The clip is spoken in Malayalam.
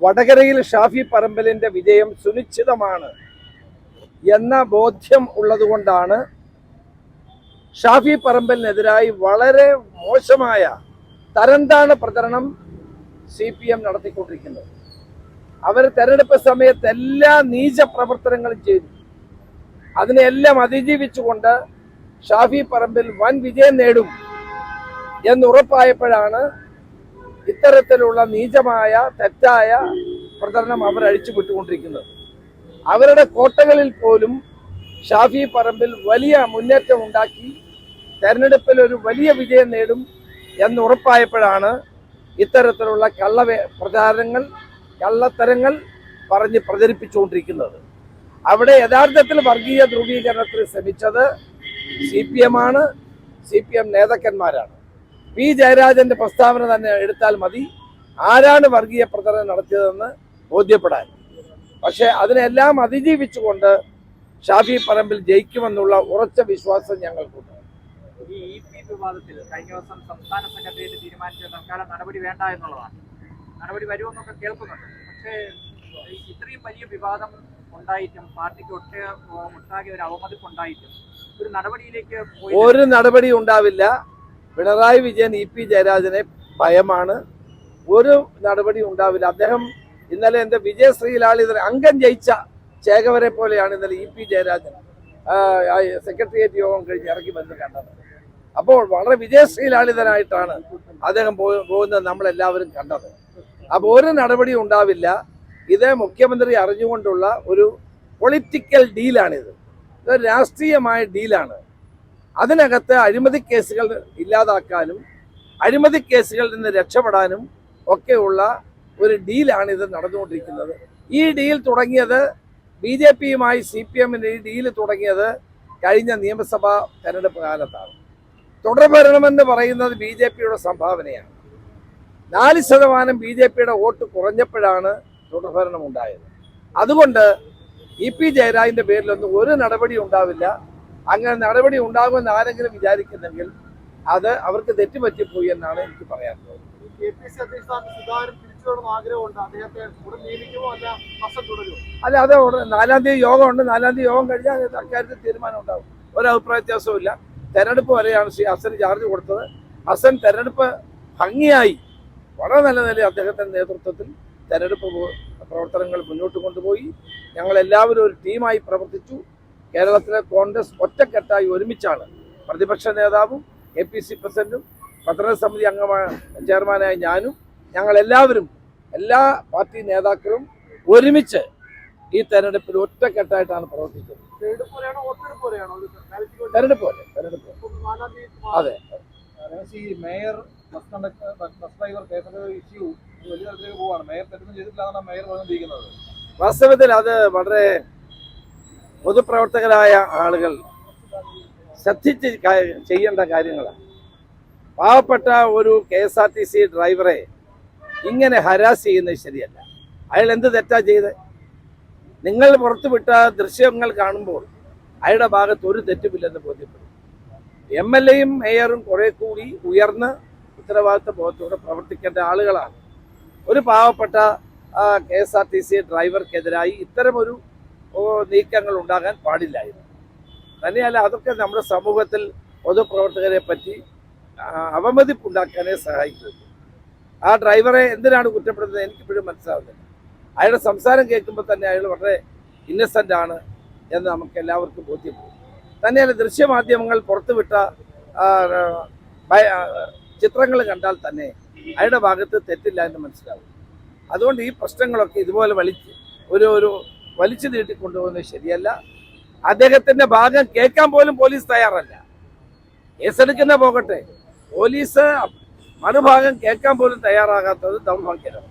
വടകരയിൽ ഷാഫി പറമ്പലിന്റെ വിജയം സുനിശ്ചിതമാണ് എന്ന ബോധ്യം ഉള്ളതുകൊണ്ടാണ് ഷാഫി പറമ്പലിനെതിരായി വളരെ മോശമായ തരംതാണ പ്രചരണം സി പി എം നടത്തിക്കൊണ്ടിരിക്കുന്നത്. അവർ തെരഞ്ഞെടുപ്പ് സമയത്ത് എല്ലാ നീച പ്രവർത്തനങ്ങളും ചെയ്തു. അതിനെല്ലാം അതിജീവിച്ചുകൊണ്ട് ഷാഫി പറമ്പിൽ വൻ വിജയം നേടും എന്നുറപ്പായപ്പോഴാണ് ഇത്തരത്തിലുള്ള നീചമായ തെറ്റായ പ്രചരണം അവർ അഴിച്ചുവിട്ടുകൊണ്ടിരിക്കുന്നത് അവരുടെ കോട്ടകളിൽ പോലും ഷാഫി പറമ്പിൽ വലിയ മുന്നേറ്റം ഉണ്ടാക്കി തെരഞ്ഞെടുപ്പിൽ ഒരു വലിയ വിജയം നേടും എന്നുറപ്പായപ്പോഴാണ് ഇത്തരത്തിലുള്ള കള്ള പ്രചാരണങ്ങൾ കള്ളത്തരങ്ങൾ പറഞ്ഞ് പ്രചരിപ്പിച്ചുകൊണ്ടിരിക്കുന്നത്. അവിടെ യഥാർത്ഥത്തിൽ വർഗീയ ധ്രുവീകരണത്തിന് ശ്രമിച്ചത് സി പി എം ആണ്. സി പി എം നേതാക്കന്മാരാണ്. പി ജയരാജന്റെ പ്രസ്താവന തന്നെ എടുത്താൽ മതി. ആരാണ് വർഗീയ പ്രചരണം നടത്തിയതെന്ന് ബോധ്യപ്പെടാൻ. പക്ഷെ അതിനെല്ലാം അതിജീവിച്ചുകൊണ്ട് ഷാഫി പറമ്പിൽ ജയിക്കുമെന്നുള്ള ഉറച്ച വിശ്വാസം ഞങ്ങൾക്കുണ്ട്. ഈ ഇ പി വിവാദത്തിൽ കഴിഞ്ഞ ദിവസം സംസ്ഥാന സെക്രട്ടേറിയറ്റ് തീരുമാനിച്ച തൽക്കാലം നടപടി വേണ്ട എന്നുള്ളതാണ്. നടപടി വരുമെന്നൊക്കെ കേൾക്കുന്നുണ്ട്. പക്ഷേ ഇത്രയും വലിയ വിവാദം ഉണ്ടായിട്ടും പാർട്ടിക്ക് ഒട്ടേ ഒട്ടാകെ ഒരു അവമതിപ്പ് ഉണ്ടായിട്ടും ഒരു നടപടിയിലേക്ക് ഒരു നടപടി ഉണ്ടാവില്ല. പിണറായി വിജയൻ ഇ പി ജയരാജനെ ഭയമാണ്. ഒരു നടപടി ഉണ്ടാവില്ല. അദ്ദേഹം ഇന്നലെ എന്റെ വിജയശ്രീലാളിതർ അംഗം ജയിച്ച ചേകവരെ പോലെയാണ് ഇന്നലെ ഇ പി ജയരാജൻ. സെക്രട്ടേറിയറ്റ് യോഗം കഴിഞ്ഞ് ഇറങ്ങി വന്ന് കണ്ടത്. അപ്പോൾ വളരെ വിജയശ്രീലാളിതനായിട്ടാണ് അദ്ദേഹം പോകുന്നത് നമ്മളെല്ലാവരും കണ്ടത്. അപ്പോൾ ഒരു നടപടി ഉണ്ടാവില്ല. ഇത് മുഖ്യമന്ത്രി അറിഞ്ഞുകൊണ്ടുള്ള ഒരു പൊളിറ്റിക്കൽ ഡീലാണിത്. ഇതൊരു രാഷ്ട്രീയമായ ഡീലാണ്. അതിനകത്ത് അഴിമതി കേസുകൾ ഇല്ലാതാക്കാനും അഴിമതി കേസുകളിൽ നിന്ന് രക്ഷപ്പെടാനും ഒക്കെയുള്ള ഒരു ഡീലാണ് ഇത് നടന്നുകൊണ്ടിരിക്കുന്നത്. ഈ ഡീൽ തുടങ്ങിയത് ബി ജെ പിയുമായി സി പി എമ്മിന്റെ ഈ ഡീൽ തുടങ്ങിയത് കഴിഞ്ഞ നിയമസഭാ തെരഞ്ഞെടുപ്പ് കാലത്താണ്. തുടർഭരണമെന്ന് പറയുന്നത് ബി ജെ പിയുടെ സംഭാവനയാണ്. നാല് ശതമാനം ബി ജെ പിയുടെ വോട്ട് കുറഞ്ഞപ്പോഴാണ് തുടർഭരണം ഉണ്ടായത്. അതുകൊണ്ട് ഇ പി ജയരാജിന്റെ പേരിലൊന്നും ഒരു നടപടി ഉണ്ടാവില്ല. അങ്ങനെ നടപടി ഉണ്ടാകുമെന്ന് ആരെങ്കിലും വിചാരിക്കുന്നെങ്കിൽ അത് അവർക്ക് തെറ്റുപറ്റിപ്പോയി എന്നാണ് എനിക്ക് പറയാനുള്ളത്. അല്ല അത് നാലാം തീയതി യോഗം ഉണ്ട് നാലാം തീയതി യോഗം കഴിഞ്ഞാൽ അക്കാര്യത്തിൽ തീരുമാനം ഉണ്ടാകും ഒരഭിപ്രായ വ്യത്യാസവും ഇല്ല തെരഞ്ഞെടുപ്പ് വരെയാണ് ശ്രീ ഹസൻ ചാർജ് കൊടുത്തത്. ഹസൻ തെരഞ്ഞെടുപ്പ് ഭംഗിയായി വളരെ നല്ല നിലയിൽ അദ്ദേഹത്തിന്റെ നേതൃത്വത്തിൽ തെരഞ്ഞെടുപ്പ് പ്രവർത്തനങ്ങൾ മുന്നോട്ട് കൊണ്ടുപോയി. ഞങ്ങൾ എല്ലാവരും ഒരു ടീമായി പ്രവർത്തിച്ചു. കേരളത്തിലെ കോൺഗ്രസ് ഒറ്റക്കെട്ടായി ഒരുമിച്ചാണ് പ്രതിപക്ഷ നേതാവും എ പി സി പ്രസിഡന്റും പത്രസമിതി അംഗമായ ചെയർമാനായ ഞാനും ഞങ്ങൾ എല്ലാവരും എല്ലാ പാർട്ടി നേതാക്കളും ഒരുമിച്ച് ഈ തെരഞ്ഞെടുപ്പിൽ ഒറ്റക്കെട്ടായിട്ടാണ് പ്രവർത്തിക്കുന്നത് തെരഞ്ഞെടുപ്പ് പോലെ? തെരഞ്ഞെടുപ്പ് അതെ. ഈ mayor bus conductor bus driver issue വലിയ തരത്തിലേക്ക് പോവാണ്. മേയർ തെറ്റൊന്നും മേയർ പറഞ്ഞിരിക്കുന്നത് വാസ്തവത്തിൽ അത് വളരെ പൊതുപ്രവർത്തകരായ ആളുകൾ ശ്രദ്ധിച്ച് ചെയ്യേണ്ട കാര്യങ്ങളാണ്. പാവപ്പെട്ട ഒരു K S R T C ഡ്രൈവറെ ഇങ്ങനെ ഹരാസ് ചെയ്യുന്നത് ശരിയല്ല. അയാൾ എന്ത് തെറ്റാ ചെയ്ത്? നിങ്ങൾ പുറത്തുവിട്ട ദൃശ്യങ്ങൾ കാണുമ്പോൾ അയാളുടെ ഭാഗത്ത് ഒരു തെറ്റുമില്ലെന്ന് ബോധ്യപ്പെടും. എം എൽ എയും മേയറും കുറെ കൂടി ഉയർന്ന് ഉത്തരവാദിത്ത ബോധത്തോടെ പ്രവർത്തിക്കേണ്ട ആളുകളാണ്. ഒരു പാവപ്പെട്ട K S R T C ഡ്രൈവർക്കെതിരായി ഇത്തരമൊരു നീക്കങ്ങൾ ഉണ്ടാകാൻ പാടില്ലായിരുന്നു. തന്നെയല്ല അതൊക്കെ നമ്മുടെ സമൂഹത്തിൽ പൊതുപ്രവർത്തകരെ പറ്റി അവമതിപ്പുണ്ടാക്കാനേ സഹായിക്കുന്നു ആ ഡ്രൈവറെ എന്തിനാണ് കുറ്റപ്പെടുന്നത് എനിക്കിപ്പോഴും മനസ്സിലാവുന്നില്ല. അയാളുടെ സംസാരം കേൾക്കുമ്പോൾ തന്നെ അയാൾ വളരെ ഇന്നസെന്റ് ആണ് എന്ന് നമുക്ക് എല്ലാവർക്കും ബോധ്യപ്പെടും. തന്നെയല്ല ദൃശ്യമാധ്യമങ്ങൾ പുറത്തുവിട്ട ചിത്രങ്ങൾ കണ്ടാൽ തന്നെ അയാളുടെ ഭാഗത്ത് തെറ്റില്ല എന്ന് മനസ്സിലാവും. അതുകൊണ്ട് ഈ പ്രശ്നങ്ങളൊക്കെ ഇതുപോലെ വലിച്ച് ഒരു ഒരു വലിച്ചു നീട്ടിക്കൊണ്ടുപോകുന്നത് ശരിയല്ല. അദ്ദേഹത്തിന്റെ ഭാഗം കേൾക്കാൻ പോലും പോലീസ് തയ്യാറല്ല. കേസെടുക്കുന്ന പോകട്ടെ. പോലീസ് മറുഭാഗം കേൾക്കാൻ പോലും തയ്യാറാകാത്തത് ദൗർഭാഗ്യകരം